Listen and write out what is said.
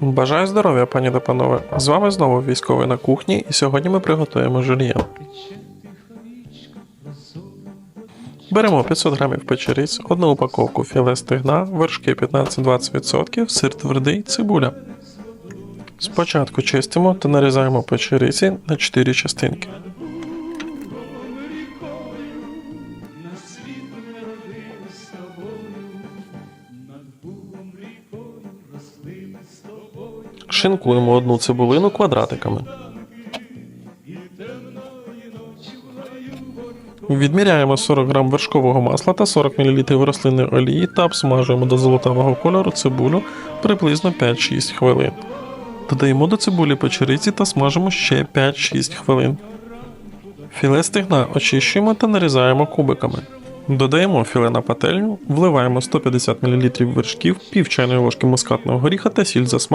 Бажаю здоров'я, пані та панове. З вами знову військовий на кухні, і сьогодні ми приготуємо жульєн. Беремо 500 грамів печериць, одну упаковку філе стегна, вершки 15-20%, сир твердий, цибуля. Спочатку чистимо та нарізаємо печериці на 4 частинки. Шинкуємо одну цибулину квадратиками. Відміряємо 40 г вершкового масла та 40 мл рослинної олії та обсмажуємо до золотавого кольору цибулю приблизно 5-6 хвилин. Додаємо до цибулі печериці та смажимо ще 5-6 хвилин. Філе стегна очищуємо та нарізаємо кубиками. Додаємо філе на пательню, вливаємо 150 мл вершків, пів чайної ложки мускатного горіха та сіль за смаком.